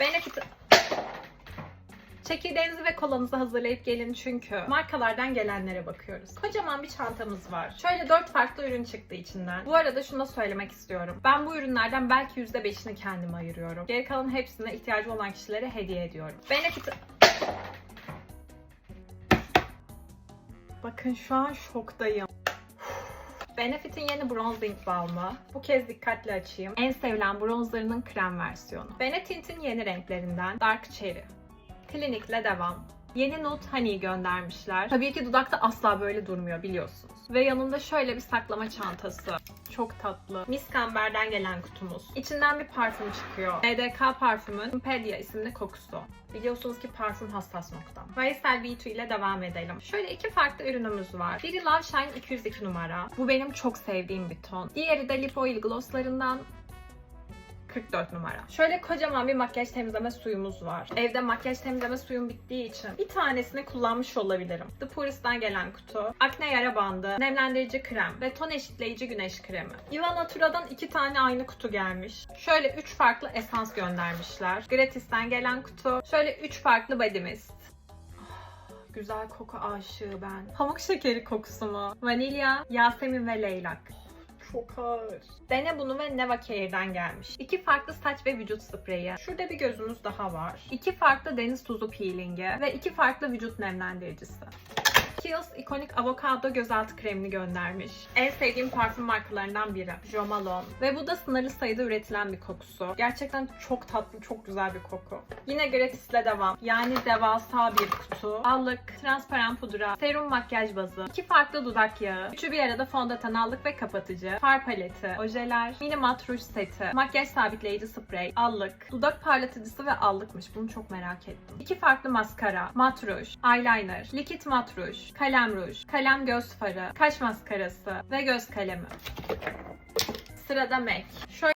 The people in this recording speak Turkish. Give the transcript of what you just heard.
Benefit Çekirdeğinizi ve kolanızı hazırlayıp gelin çünkü markalardan gelenlere bakıyoruz. Kocaman bir çantamız var. Şöyle 4 farklı ürün çıktı içinden. Bu arada şunu da söylemek istiyorum. Ben bu ürünlerden belki %5'ini kendime ayırıyorum. Geri kalan hepsine ihtiyacı olan kişilere hediye ediyorum. Benefit... Bakın şu an şoktayım. Benefit'in yeni bronzing balmı. Bu kez dikkatli açayım. En sevilen bronzlarının krem versiyonu. Benefit'in yeni renklerinden Dark Cherry. Klinikle devam. Yeni Nude Honey göndermişler. Tabii ki dudakta asla böyle durmuyor biliyorsunuz. Ve yanında şöyle bir saklama çantası. Çok tatlı. Miss Camber'den gelen kutumuz. İçinden bir parfüm çıkıyor. EDK parfümün Impedia isimli kokusu. Biliyorsunuz ki parfüm hassas noktam. Vaisel V2 ile devam edelim. Şöyle iki farklı ürünümüz var. Biri Love Shine 202 numara. Bu benim çok sevdiğim bir ton. Diğeri de Lip Oil glosslarından 44 numara. Şöyle kocaman bir makyaj temizleme suyumuz var. Evde makyaj temizleme suyum bittiği için bir tanesini kullanmış olabilirim. The Purist'ten gelen kutu, akne yara bandı, nemlendirici krem ve ton eşitleyici güneş kremi. Iva Natura'dan iki tane aynı kutu gelmiş. Şöyle 3 farklı esans göndermişler. Gratis'ten gelen kutu. Şöyle 3 farklı body mist. Ah, Güzel koku aşığı ben. Pamuk şekeri kokusu mu? Vanilya, Yasemin ve leylak. Çok ağır. Dene bunu ve Neva Care'den gelmiş. İki farklı saç ve vücut spreyi. Şurada bir gözümüz daha var. İki farklı deniz tuzu peelingi ve iki farklı vücut nemlendiricisi. Kiehl's ikonik avokado gözaltı kremini göndermiş. En sevdiğim parfüm markalarından biri. Jo Malone. Ve bu da sınırlı sayıda üretilen bir kokusu. Gerçekten çok tatlı, çok güzel bir koku. Yine gratisle devam. Yani devasa bir kutu. Allık, transparan pudra, serum makyaj bazı, iki farklı dudak yağı, üçü bir arada fondöten allık ve kapatıcı, far paleti, ojeler, mini mat ruj seti, makyaj sabitleyici sprey, allık, dudak parlatıcısı ve allıkmış. Bunu çok merak ettim. İki farklı maskara, mat ruj, eyeliner, likit mat ruj, kalem ruj, kalem göz farı, kaş maskarası ve göz kalemi. Sırada MAC. Şöyle